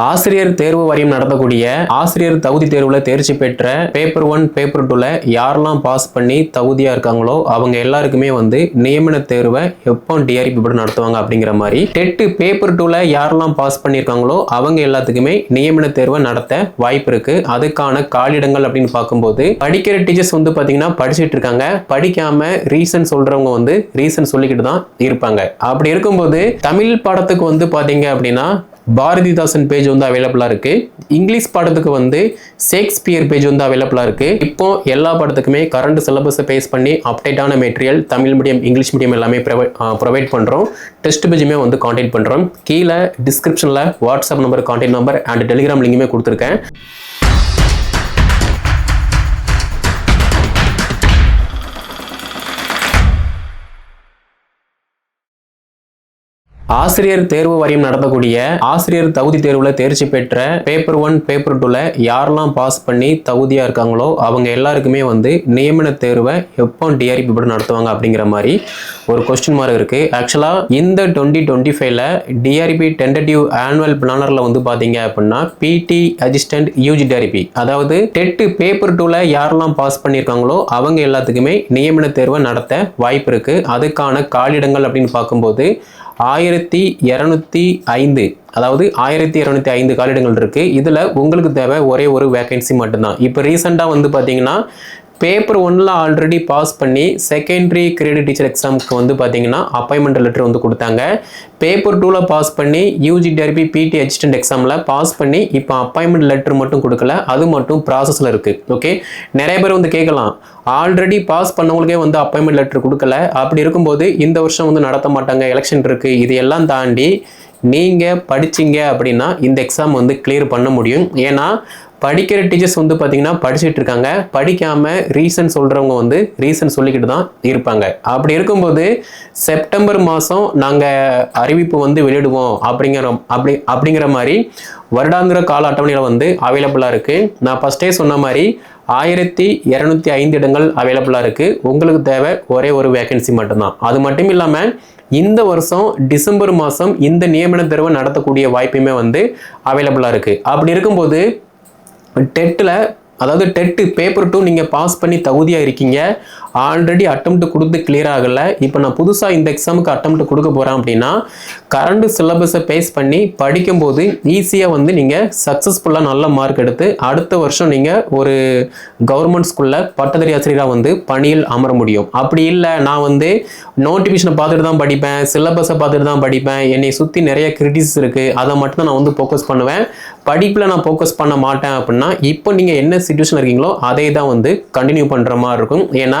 ஆசிரியர் தேர்வு வாரியம் நடத்தக்கூடிய ஆசிரியர் தகுதி தேர்வுல தேர்ச்சி பெற்ற பேப்பர் ஒன் பேப்பர் டூல யாரெல்லாம் பாஸ் பண்ணி தகுதியா இருக்காங்களோ அவங்க எல்லாருக்குமே வந்து நியமன தேர்வை எப்போ டிஆர்பி போர்டு நடத்துவாங்க அப்படிங்கிற மாதிரி டெட்டு பேப்பர் டூல யாரெல்லாம் பாஸ் பண்ணியிருக்காங்களோ அவங்க எல்லாத்துக்குமே நியமன தேர்வை நடத்த வாய்ப்பு இருக்கு. அதுக்கான காலிடங்கள் அப்படின்னு பார்க்கும்போது படிக்கிற டீச்சர்ஸ் வந்து பாத்தீங்கன்னா படிச்சுட்டு இருக்காங்க. படிக்காம ரீசன் சொல்றவங்க வந்து ரீசன் சொல்லிக்கிட்டு தான் இருப்பாங்க. அப்படி இருக்கும்போது தமிழ் பாடத்துக்கு வந்து பாத்தீங்க அப்படின்னா பாரதிதாசன் பேஜ் வந்து அவைலபிளாக இருக்குது இங்கிலீஷ் பாடத்துக்கு வந்து ஷேக்ஸ்பியர் பேஜ் வந்து அவைலபிளாக இருக்குது இப்போ எல்லா பாடத்துக்குமே கரண்ட் சிலபஸை பேஸ் பண்ணி அப்டேட்டான material Tamil medium English medium எல்லாமே ப்ரொவைட் பண்ணுறோம் டெஸ்ட் பேஜுமே வந்து காண்டாக்ட் பண்ணுறோம் கீழே டிஸ்கிரிப்ஷனில் WhatsApp number contact number and Telegram லிங்குமே கொடுத்துருக்கேன். ஆசிரியர் தேர்வு வாரியம் நடத்தக்கூடிய ஆசிரியர் தகுதி தேர்வுல தேர்ச்சி பெற்ற பேப்பர் ஒன் பேப்பர் டூல யாரெல்லாம் பாஸ் பண்ணி தகுதியா இருக்காங்களோ அவங்க எல்லாருக்குமே வந்து நியமன தேர்வை எப்போ டிஆர்பி போர்டு நடத்துவாங்க அப்படிங்கிற மாதிரி ஒரு கொஸ்டின் மார்க் இருக்கு. ஆக்சுவலா இந்த டுவெண்ட்டி டுவெண்ட்டி ஃபைவ்ல டிஆர்பி டென்டேட்டிவ் ஆனுவல் பிளானர்ல வந்து பாத்தீங்க அப்படின்னா பிடி அசிஸ்டன்ட் யூஜி டிஆர்பி அதாவது டெட்டு பேப்பர் டூல யாரெல்லாம் பாஸ் பண்ணியிருக்காங்களோ அவங்க எல்லாத்துக்குமே நியமன தேர்வை நடத்த வாய்ப்பு இருக்கு. அதுக்கான காலிடங்கள் அப்படின்னு பார்க்கும்போது ஆயிரத்தி இரநூத்தி ஐந்து அதாவது ஆயிரத்தி இரநூத்தி ஐந்து காலிடங்கள் இருக்குது இதில் உங்களுக்கு தேவை ஒரே ஒரு வேக்கன்சி மட்டும்தான். இப்போ ரீசெண்டாக வந்து பார்த்தீங்கன்னா பேப்பர் ஒன்னில் ஆல்ரெடி பாஸ் பண்ணி செகண்டரி கிரெடிட் டீச்சர் எக்ஸாமுக்கு வந்து பார்த்தீங்கன்னா அப்பாயின்மெண்ட் லெட்டர் வந்து கொடுத்தாங்க. பேப்பர் டூவில் பாஸ் பண்ணி யூஜிடிஆர்பி பிடி அசிஸ்டன்ட் எக்ஸாமில் பாஸ் பண்ணி இப்போ அப்பாயின்மெண்ட் லெட்டர் மட்டும் கொடுக்கல அது மட்டும் ப்ராசஸில் இருக்குது ஓகே நிறைய பேர் வந்து கேட்கலாம் ஆல்ரெடி பாஸ் பண்ணவங்களுக்கே வந்து அப்பாயின்மெண்ட் லெட்டர் கொடுக்கல. அப்படி இருக்கும்போது இந்த வருஷம் வந்து நடத்த மாட்டாங்க எலெக்ஷன் இருக்குது இது எல்லாம் தாண்டி நீங்கள் படிச்சீங்க அப்படின்னா இந்த எக்ஸாம் வந்து கிளியர் பண்ண முடியும். ஏன்னா படிக்கிற டீச்சர்ஸ் வந்து பார்த்தீங்கன்னா படிச்சுட்டு இருக்காங்க. படிக்காம ரீசன் சொல்றவங்க வந்து ரீசன் சொல்லிக்கிட்டு தான் இருப்பாங்க. அப்படி இருக்கும்போது செப்டம்பர் மாதம் நாங்கள் அறிவிப்பு வந்து வெளியிடுவோம். அப்படிங்கிற அப்படி அப்படிங்கிற மாதிரி வருடாந்திர கால அட்டவணையில் வந்து அவைலபிளாக இருக்குது நான் ஃபஸ்ட்டே சொன்ன மாதிரி ஆயிரத்தி இரநூத்தி ஐந்து இடங்கள் அவைலபிளாக இருக்குது உங்களுக்கு தேவை ஒரே ஒரு வேகன்சி மட்டும்தான். அது மட்டும் இல்லாமல் இந்த வருஷம் டிசம்பர் மாதம் இந்த நியமன தேர்வை நடத்தக்கூடிய வாய்ப்புமே வந்து அவைலபிளாக இருக்குது அப்படி இருக்கும்போது டெட்டில் அதாவது டெட்டு பேப்பர் டூ நீங்கள் பாஸ் பண்ணி தகுதியாக இருக்கீங்க. ஆல்ரெடி அட்டம் கொடுத்து கிளியர் ஆகலை. இப்போ நான் புதுசாக இந்த எக்ஸாமுக்கு அட்டம் கொடுக்க போகிறேன் அப்படின்னா கரண்ட் சிலபஸை பேஸ் பண்ணி படிக்கும்போது ஈஸியாக வந்து நீங்கள் சக்ஸஸ்ஃபுல்லாக நல்ல மார்க் எடுத்து அடுத்த வருஷம் நீங்கள் ஒரு கவர்மெண்ட் ஸ்கூலில் பட்டதாரி ஆசிரியராக வந்து பணியில் அமர முடியும். அப்படி இல்லை நான் வந்து நோட்டிஃபிகேஷனை பார்த்துட்டு தான் படிப்பேன் சிலபஸை பார்த்துட்டு தான் படிப்பேன் என்னை சுற்றி நிறைய கிரிட்டிஸ் இருக்குது அதை மட்டும் தான் நான் வந்து ஃபோக்கஸ் பண்ணுவேன். படிப்பில் நான் ஃபோக்கஸ் பண்ண மாட்டேன் அப்படின்னா இப்போ நீங்கள் என்ன சுச்சுவேஷன் இருக்கீங்களோ அதே தான் வந்து கண்டினியூ பண்ணுற மாதிரி இருக்கும். ஏன்னா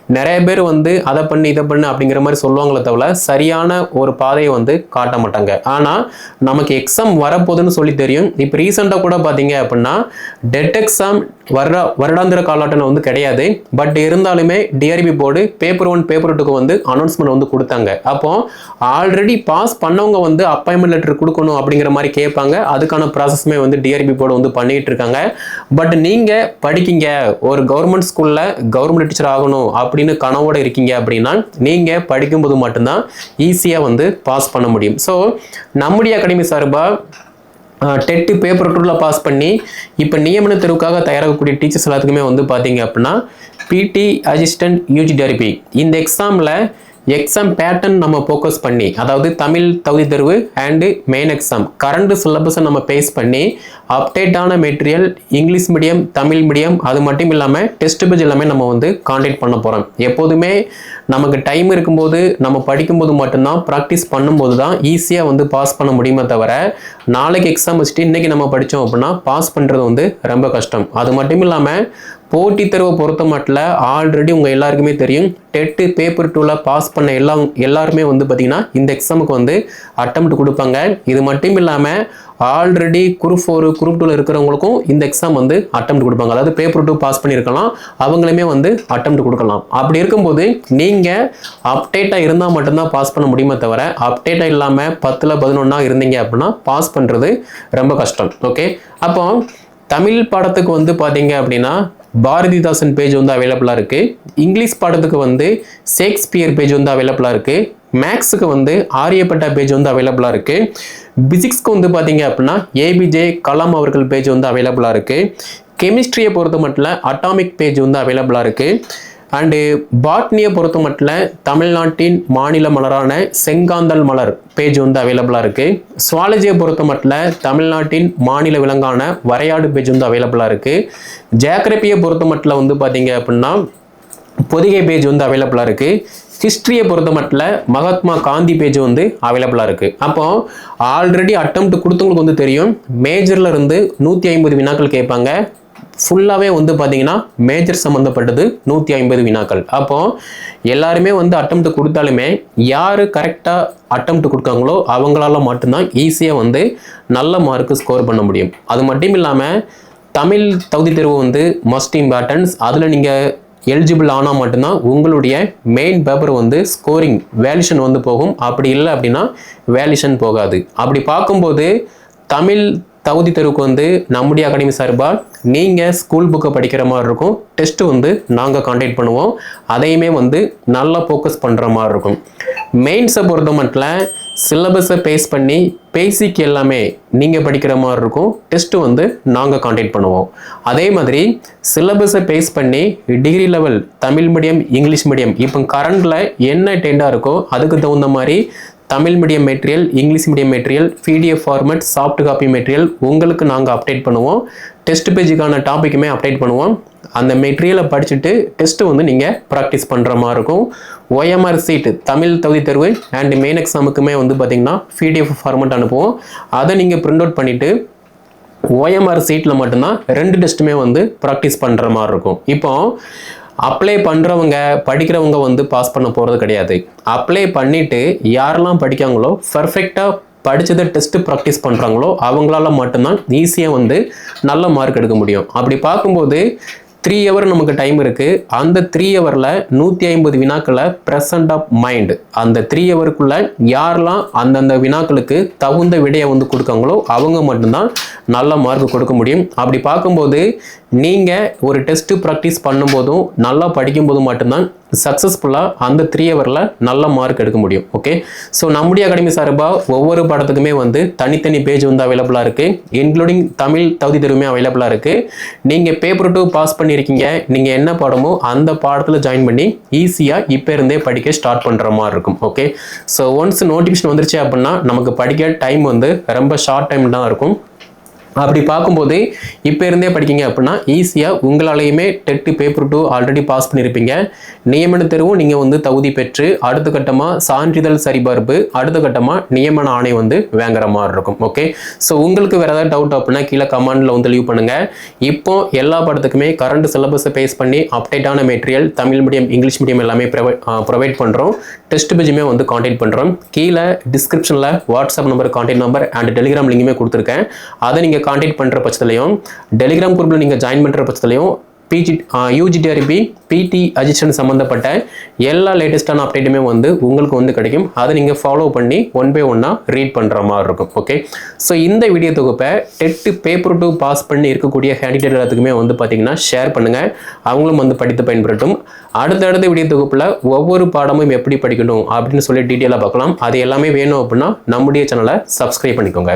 நிறைய பேர் வந்து அதை பண்ணு இதை பண்ணு அப்படிங்கிற மாதிரி சொல்லுவாங்களே தவிர சரியான ஒரு பாதையை வந்து காட்ட மாட்டாங்க. ஆனால் நமக்கு எக்ஸாம் வரப்போகுதுன்னு சொல்லி தெரியும். இப்போ ரீசெண்டாக கூட பார்த்தீங்க அப்படின்னா டெட் எக்ஸாம் வருட வருடாந்திர காலாட்டம் வந்து கிடையாது. பட் இருந்தாலுமே TRB board paper one paper டூக்கு வந்து அனௌன்ஸ்மெண்ட் வந்து கொடுத்தாங்க. அப்போ ஆல்ரெடி பாஸ் பண்ணவங்க வந்து அப்பாயின்மெண்ட் லெட்டர் கொடுக்கணும் அப்படிங்கிற மாதிரி கேட்பாங்க. அதுக்கான ப்ராசஸ்மே வந்து டிஆர்பி போர்டு வந்து பண்ணிட்டு இருக்காங்க. பட் நீங்கள் படிக்கீங்க. ஒரு கவர்மெண்ட் ஸ்கூலில் கவர்மெண்ட் டீச்சர் ஆகணும் அப்படி அப்படின்னு கனவோட இருக்கீங்க அப்படின்னா நீங்கள் படிக்கும்போது மட்டும்தான் ஈஸியாக வந்து பாஸ் பண்ண முடியும். ஸோ நம்முடைய அகாடமி சார்பாக டெட்டு பேப்பர் டூவில் பாஸ் பண்ணி இப்போ நியமன தேர்வுக்காக தயாராகக்கூடிய டீச்சர்ஸ் எல்லாத்துக்குமே வந்து பார்த்தீங்க அப்படின்னா பிடி அசிஸ்டன்ட் யூஜி டெரிபி இந்த எக்ஸாமில் எக்ஸாம் பேட்டர்ன் நம்ம ஃபோக்கஸ் பண்ணி அதாவது தமிழ் தகுதி தேர்வு அண்டு மெயின் எக்ஸாம் கரண்ட் சிலபஸை நம்ம பேஸ் பண்ணி அப்டேட்டான material English medium Tamil medium அது மட்டும் இல்லாமல் டெஸ்ட் பேஜ் எல்லாமே நம்ம வந்து காண்டாக்ட் பண்ண போகிறோம் எப்போதுமே நமக்கு டைம் இருக்கும்போது நம்ம படிக்கும்போது மட்டும்தான் ப்ராக்டிஸ் பண்ணும்போது தான் ஈஸியாக வந்து பாஸ் பண்ண முடியுமே தவிர நாளைக்கு எக்ஸாம் வச்சுட்டு இன்றைக்கி நம்ம படித்தோம் அப்படின்னா பாஸ் பண்ணுறது வந்து ரொம்ப கஷ்டம். அது மட்டும் இல்லாமல் போட்டித் தேர்வை பொறுத்த மட்டும் ஆல்ரெடி உங்கள் எல்லாருக்குமே தெரியும் டெட்டு பேப்பர் டூவில் பாஸ் பண்ண எல்லா எல்லாருமே வந்து பார்த்திங்கன்னா இந்த எக்ஸாமுக்கு வந்து அட்டம் கொடுப்பாங்க. இது மட்டும் இல்லாமல் ஆல்ரெடி குரூப் ஃபோர் குரூப் டூவில் இருக்கிறவங்களுக்கும் இந்த எக்ஸாம் வந்து அட்டம் கொடுப்பாங்க. அதாவது பேப்பர் டூ பாஸ் பண்ணியிருக்கலாம். அவங்களுமே வந்து அட்டம் கொடுக்கலாம். அப்படி இருக்கும்போது நீங்கள் அப்டேட்டாக இருந்தால் மட்டும்தான் பாஸ் பண்ண முடியுமே தவிர அப்டேட்டாக இல்லாமல் பத்தில் பதினொன்றா இருந்தீங்க அப்படின்னா பாஸ் பண்ணுறது ரொம்ப கஷ்டம். ஓகே அப்போ தமிழ் பாடத்துக்கு வந்து பார்த்தீங்க அப்படின்னா பாரதிதாசன் பேஜ் வந்து அவைலபிளாக இருக்குது இங்கிலீஷ் பாடத்துக்கு வந்து ஷேக்ஸ்பியர் பேஜ் வந்து அவைலபிளாக இருக்குது மேக்ஸுக்கு வந்து ஆரியப்பட்டா பேஜ் வந்து அவைலபிளாக இருக்குது பிசிக்ஸ்க்கு வந்து பார்த்தீங்க அப்படின்னா ஏபிஜே கலாம் அவர்கள் பேஜ் வந்து அவைலபிளாக இருக்குது கெமிஸ்ட்ரியை பொறுத்த மட்டும் அட்டாமிக் பேஜ் வந்து அவைலபிளாக இருக்குது அண்டு பாட்னியை பொறுத்த மட்டும் தமிழ்நாட்டின் மாநில மலரான செங்காந்தல் மலர் பேஜ் வந்து அவைலபிளாக இருக்குது சுவாலஜியை பொறுத்த மட்டும் தமிழ்நாட்டின் மாநில விலங்கான வரையாடு பேஜ் வந்து அவைலபிளாக இருக்குது ஜியாகிரபியை பொறுத்த மட்டும் வந்து பார்த்தீங்க அப்படின்னா பொதிகை பேஜ் வந்து அவைலபிளாக இருக்குது ஹிஸ்ட்ரியை பொறுத்த மட்டும் மகாத்மா காந்தி பேஜ் வந்து அவைலபிளாக இருக்குது அப்போ ஆல்ரெடி அட்டம் கொடுத்தவங்களுக்கு வந்து தெரியும் மேஜரில் இருந்து நூற்றி ஐம்பது வினாக்கள் கேட்பாங்க. ஃபுல்லாகவே வந்து பார்த்தீங்கன்னா மேஜர் சம்மந்தப்பட்டது நூற்றி ஐம்பது வினாக்கள். அப்போது எல்லாருமே வந்து அட்டம் கொடுத்தாலுமே யார் கரெக்டாக அட்டம் கொடுக்காங்களோ அவங்களால மட்டும்தான் ஈஸியாக வந்து நல்ல மார்க்கு ஸ்கோர் பண்ண முடியும். அது மட்டும் இல்லாமல் தமிழ் தகுதி தேர்வு வந்து மஸ்ட் இம்பார்ட்டன்ஸ் அதில் நீங்கள் எலிஜிபிள் ஆனால் மட்டும்தான் உங்களுடைய மெயின் பேப்பர் வந்து ஸ்கோரிங் வேல்யூஷன் வந்து போகும். அப்படி இல்லை அப்படின்னா வேல்யூஷன் போகாது. அப்படி பார்க்கும்போது தமிழ் தகுதி தெருவுக்கு வந்து நம்முடைய அகாடமி சார்பாக நீங்கள் ஸ்கூல் புக்கை படிக்கிற மாதிரி இருக்கும். டெஸ்ட்டு வந்து நாங்கள் கான்டாக்ட் பண்ணுவோம். அதையுமே வந்து நல்லா ஃபோக்கஸ் பண்ணுற மாதிரி இருக்கும். மெயின்ஸை பொறுத்த மட்டும் சிலபஸை பேஸ் பண்ணி பேசிக் எல்லாமே நீங்கள் படிக்கிற மாதிரி இருக்கும். டெஸ்ட்டு வந்து நாங்கள் கான்டாக்ட் பண்ணுவோம். அதே மாதிரி சிலபஸை பேஸ் பண்ணி degree level Tamil medium English medium இப்போ கரண்டில் என்ன டெண்டாக இருக்கோ அதுக்கு தகுந்த மாதிரி Tamil medium material English medium material PDF format soft copy material உங்களுக்கு நாங்கள் அப்டேட் பண்ணுவோம். டெஸ்ட் பேஜுக்கான டாப்பிக்குமே அப்டேட் பண்ணுவோம். அந்த மெட்டீரியலை படிச்சுட்டு டெஸ்ட்டு வந்து நீங்கள் ப்ராக்டிஸ் பண்ணுற மாதிரி இருக்கும். OMR சீட் தமிழ் தகுதி தேர்வு அண்ட் மெயின் எக்ஸாமுக்குமே வந்து பார்த்திங்கன்னா பிடிஎஃப் ஃபார்மெட் அனுப்புவோம். அதை நீங்கள் பிரிண்ட் அவுட் பண்ணிவிட்டு ஓஎம்ஆர் சீட்டில் மட்டும்தான் ரெண்டு டெஸ்ட்டுமே வந்து ப்ராக்டிஸ் பண்ணுற மாதிரி இருக்கும். இப்போ அப்ளை பண்ணுறவங்க படிக்கிறவங்க வந்து பாஸ் பண்ண போகிறது கிடையாது. அப்ளை பண்ணிவிட்டு யாரெல்லாம் படிக்காங்களோ பர்ஃபெக்டாக படித்ததை டெஸ்ட்டு ப்ராக்டிஸ் பண்ணுறாங்களோ அவங்களால மட்டும்தான் ஈஸியாக வந்து நல்ல மார்க் எடுக்க முடியும். அப்படி பார்க்கும்போது த்ரீ ஹவர் நமக்கு டைம் இருக்குது அந்த த்ரீ ஹவரில் நூற்றி ஐம்பது வினாக்களை ப்ரெசன்ட் ஆஃப் மைண்டு அந்த த்ரீ ஹவருக்குள்ளே யாரெல்லாம் அந்தந்த வினாக்களுக்கு தகுந்த விடையை வந்து கொடுக்காங்களோ அவங்க மட்டும்தான் நல்ல மார்க் கொடுக்க முடியும். அப்படி பார்க்கும்போது நீங்கள் ஒரு டெஸ்ட்டு ப்ராக்டிஸ் பண்ணும்போதும் நல்லா படிக்கும்போது மட்டும்தான் சக்ஸஸ்ஃபுல்லாக அந்த த்ரீ ஹவரில் நல்ல மார்க் எடுக்க முடியும் ஓகே ஸோ நம்முடைய அகாடமி சார்பாக ஒவ்வொரு பாடத்துக்குமே வந்து தனித்தனி பேஜ் வந்து அவைலபிளாக இருக்குது இன்க்ளூடிங் தமிழ் தகுதி தேர்வுமே அவைலபிளாக இருக்குது நீங்கள் பேப்பர் டூ பாஸ் பண்ணியிருக்கீங்க நீங்கள் என்ன பாடமோ அந்த பாடத்தில் ஜாயின் பண்ணி ஈஸியாக இப்போ இருந்தே படிக்க ஸ்டார்ட் பண்ணுற மாதிரி இருக்கும் ஓகே ஸோ ஒன்ஸ் நோட்டிஃபிகேஷன் வந்துருச்சு அப்படின்னா நமக்கு படிக்க டைம் வந்து ரொம்ப ஷார்ட் டைம் தான் இருக்கும். அப்படி பார்க்கும்போது இப்போ இருந்தே படிக்கிங்க அப்படின்னா ஈஸியாக உங்களாலேயுமே TET paper two already pass பண்ணியிருப்பீங்க நியமன தேர்வும் நீங்கள் வந்து தகுதி பெற்று அடுத்த கட்டமாக சான்றிதழ் சரிபார்ப்பு அடுத்த கட்டமாக நியமன ஆணை வந்து வாங்குற மாதிரி இருக்கும். ஓகே ஸோ உங்களுக்கு வேறு ஏதாவது டவுட் அப்படின்னா கீழே கமெண்டில் வந்து லீவ் பண்ணுங்கள் இப்போ எல்லா படத்துக்குமே கரண்ட் சிலபஸை பேஸ் பண்ணி அப்டேட்டான material Tamil medium English medium எல்லாமே ப்ரொவைட் ப்ரொவைட் பண்ணுறோம் டெஸ்ட் பேஜுமே வந்து காண்டாக்ட் பண்ணுறோம் கீழே டிஸ்கிரிப்ஷனில் WhatsApp number contact number and Telegram லிங்குமே கொடுத்துருக்கேன். அதை நீங்கள் காண்டாக்ட் பண்ணுற பட்சத்துலையும் டெலிகிராம் குரூப்பில் நீங்கள் ஜாயின் பண்ணுற பட்சத்துலையும் பிஜி யூஜிடிஆர்பி பிடி அஜிஷன் சம்மந்தப்பட்ட எல்லா லேட்டஸ்ட்டான அப்டேட்டுமே வந்து உங்களுக்கு வந்து கிடைக்கும். அதை நீங்கள் ஃபாலோ பண்ணி ஒன் பை ஒன்னாக ரீட் பண்ணுற மாதிரி இருக்கும். ஓகே ஸோ இந்த வீடியோ தொகுப்பை டெட்டு பேப்பர் டூ பாஸ் பண்ணி இருக்கக்கூடிய கேண்டிடேட் எல்லாத்துக்குமே வந்து பார்த்தீங்கன்னா ஷேர் பண்ணுங்கள் அவங்களும் வந்து படித்து பயன்படுத்தும் அடுத்தடுத்த வீடியோ தொகுப்பில் ஒவ்வொரு பாடமும் எப்படி படிக்கணும் அப்படின்னு சொல்லி டீட்டெயிலாக பார்க்கலாம். அது எல்லாமே வேணும் அப்படின்னா நம்முடைய சேனலை சப்ஸ்கிரைப் பண்ணிக்கோங்க.